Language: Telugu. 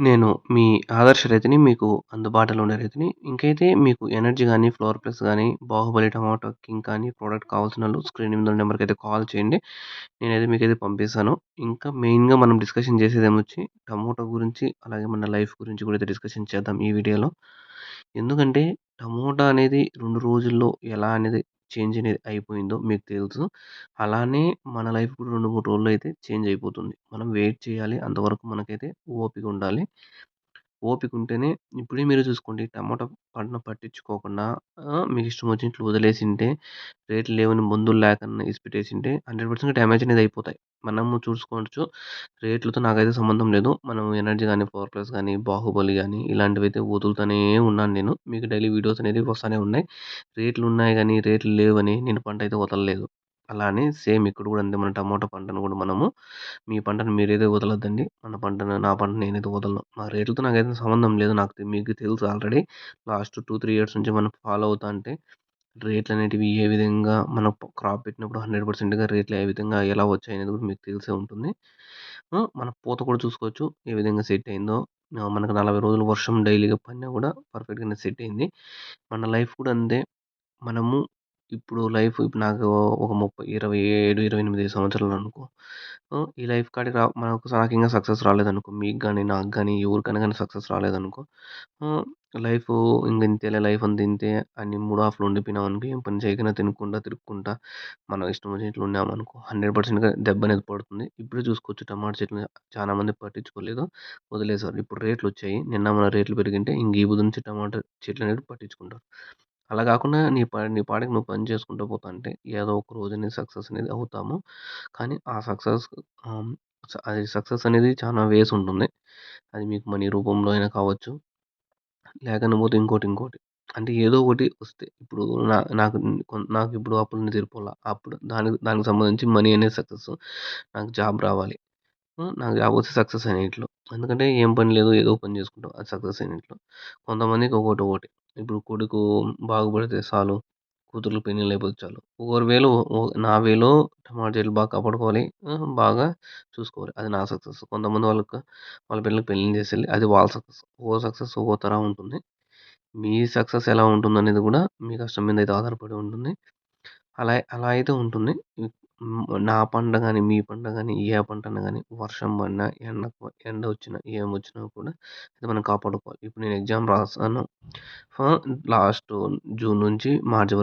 నేను మీ ఆదర్శ రైతుని. మీకు అందుబాటులో ఉండే రైతుని. ఇంకైతే మీకు ఎనర్జీ కానీ ఫ్లోర్ ప్లస్ కానీ బాహుబలి టమాటో కింగ్ కానీ ప్రోడక్ట్ కావాల్సిన వాళ్ళు స్క్రీన్ మీద నెంబర్కి అయితే కాల్ చేయండి. నేనైతే మీకైతే పంపిస్తాను. ఇంకా మెయిన్‌గా మనం డిస్కషన్ చేసేదేమొచ్చి టమోటో గురించి, అలాగే మన లైఫ్ గురించి కూడా అయితే డిస్కషన్ చేద్దాం ఈ వీడియోలో. ఎందుకంటే టమోటా అనేది రెండు రోజుల్లో ఎలా అనేది చేంజ్ అనేది అయిపోయిందో మీకు తెలుసు. అలానే మన లైఫ్ కూడా 2, 3 రోజుల్లో అయితే చేంజ్ అయిపోతుంది. మనం వెయిట్ చేయాలి. అంతవరకు మనకైతే ఓపిక ఉండాలి. ఓపిక ఉంటేనే ఇప్పుడే మీరు చూసుకోండి టమాటా పంటను పట్టించుకోకుండా మీకు ఇష్టం వచ్చినట్లు వదిలేసింటే రేట్లు లేవని మందులు లేకుండా ఇసిపెట్టేసింటే 100% డ్యామేజ్ అనేది అయిపోతాయి. మనము చూసుకోవచ్చు. రేట్లతో నాకైతే సంబంధం లేదు. మనం ఎనర్జీ కానీ పవర్ ప్లస్ కానీ బాహుబలి గాని ఇలాంటివైతే వదులుతూనే ఉన్నాను నేను. మీకు డైలీ వీడియోస్ అనేది వస్తూనే ఉన్నాయి. రేట్లు ఉన్నాయి కానీ రేట్లు లేవని నేను పంట అయితే వదలలేదు. అలానే సేమ్ ఇక్కడ కూడా అంతే మన టమాటో పంటను కూడా మనము మీ పంటను మీరైతే వదలొద్దండి. మన పంటను నా పంట నేనైతే వదలను. మా రేట్లతో నాకైతే సంబంధం లేదు. నాకు మీకు తెలుసు ఆల్రెడీ. లాస్ట్ 2, 3 ఇయర్స్ నుంచి మనం ఫాలో అవుతా అంటే రేట్లు అనేటివి ఏ విధంగా మనం క్రాప్ పెట్టినప్పుడు హండ్రెడ్ పర్సెంట్గా రేట్లు ఏ విధంగా ఎలా వచ్చాయనేది కూడా మీకు తెలిసే ఉంటుంది. మన పూత కూడా చూసుకోవచ్చు. ఏ విధంగా సెట్ అయిందో. మనకు 40 రోజులు వర్షం డైలీగా పడినా కూడా పర్ఫెక్ట్‌గానే సెట్ అయింది. మన లైఫ్ కూడా అంతే. మనము ఇప్పుడు లైఫ్ ఇప్పుడు నాకు ఒక 30, 27, 28 సంవత్సరాలు అనుకో. ఈ లైఫ్ కాడికి రా మనకు నాకింకా సక్సెస్ రాలేదనుకో. మీకు కానీ నాకు కానీ ఎవరికైనా కానీ సక్సెస్ రాలేదనుకో. లైఫ్ ఇంక ఇంతేలే లైఫ్ అంతా ఇంతే అని మూడ్ ఆఫ్‌లో ఉండిపోయినామనుకో ఏం పని చేయకుండా తినుకుంటా, తిరుక్కుంటా మనం ఇష్టం వచ్చినట్లు ఉన్నామనుకో హండ్రెడ్ పర్సెంట్గా దెబ్బ అనేది పడుతుంది. ఇప్పుడే చూసుకోవచ్చు టమాటా చెట్లు చాలా మంది పట్టించుకోలేదు. వదిలేసారు. ఇప్పుడు రేట్లు వచ్చాయి నిన్న మన రేట్లు పెరిగింటే ఇంక ఈ బుధ నుంచి టమాటా అనేది పట్టించుకుంటారు. అలా కాకుండా నీ ప నీ పాటికి నువ్వు పని చేసుకుంటూ పోతాంటే ఏదో ఒక రోజు అనేది సక్సెస్ అనేది అవుతాము. కానీ ఆ సక్సెస్ అది సక్సెస్ అనేది చాలా వేస్ ఉంటుంది. అది మీకు మనీ రూపంలో అయినా కావచ్చు. లేకపోతే ఇంకోటి, ఇంకోటి. అంటే ఏదో ఒకటి వస్తే ఇప్పుడు నా నాకు నాకు ఇప్పుడు అప్పులని తీరిపోవాల. అప్పుడు దానికి దానికి సంబంధించి మనీ అనేది సక్సెస్. నాకు జాబ్ రావాలి. నాకు జాబ్ వస్తే సక్సెస్ అయినట్లు. ఎందుకంటే ఏం పని లేదు. ఏదో పని చేసుకుంటాం. అది సక్సెస్ అయినట్లు. కొంతమందికి ఒకటి ఒకటి. ఇప్పుడు కొడుకు బాగుపడితే చాలు. కూతుర్లు పెళ్ళిళ్ళు అయిపోతే చాలు. ఒకరి వేలో నా వేలో టమాటా చెట్లు బాగా కాపాడుకోవాలి. బాగా చూసుకోవాలి. అది నా సక్సెస్. కొంతమంది వాళ్ళకి వాళ్ళ పిల్లలకి పెళ్ళిళ్ళు చేసేయాలి. అది వాళ్ళ సక్సెస్. ఓ సక్సెస్ ఒక్కో తర ఉంటుంది. మీ సక్సెస్ ఎలా ఉంటుంది అనేది కూడా మీ కష్టం మీద అయితే ఆధారపడి ఉంటుంది. అలా అలా అయితే ఉంటుంది. నా పంట కానీ మీ పంట కానీ ఏ పంట అయినా కానీ వర్షం పడినా, ఎండ ఎండ వచ్చినా, ఏం వచ్చినా కూడా అది మనం కాపాడుకోవాలి. ఇప్పుడు నేను ఎగ్జామ్ రాసాను. లాస్ట్ జూన్ నుంచి మార్చి వరకు